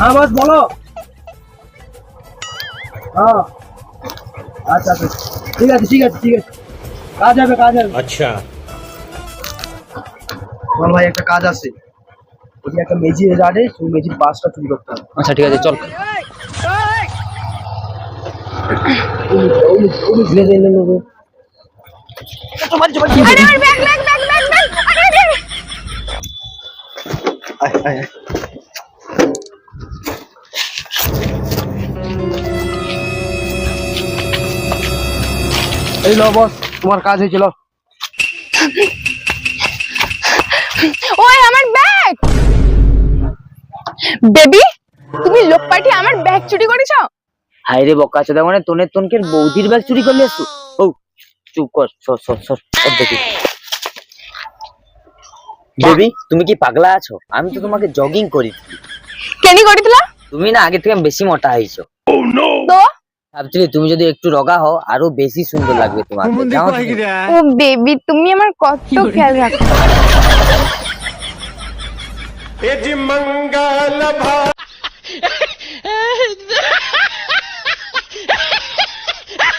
হ্যাঁ বস বলো হ্যাঁ আচ্ছা আচ্ছা ঠিক আছে ঠিক আছে ঠিক আছে কাজ হবে কাজ হবে अच्छा বল ভাই একটা কাজ আছে ওই একটা মেজি জানে সেই মেজির পাঁচটা চুরি করতে হবে আচ্ছা ঠিক আছে চল লে, লে, লে, লে, লে। আরে আমার bag bag bag bag bag আরে এই লো বস তোমার কাজ হয়েছিল ওই আমার ব্যাগ! বেবি তুমি লোক পাঠিয়ে আমার ব্যাগ চুরি করেছ? হাই রে বক্কা চোদা মানে তোনের তোনকের বৌদির ব্যাগ চুরি করলে আসু ও চুপ কর সর সর সর দেখি বেবি তুমি কি পাগলা আছো? আমি তো তোমাকে জগিং করি কেনি করেছিল তুমি না আগে থেকে বেশি মোটা হয়েছো। তো? ভাবছি তুমি যদি একটু রগা হও আরও বেশি সুন্দর লাগবে তোমার ও বেবি তুমি আমার কত খেয়াল রাখো।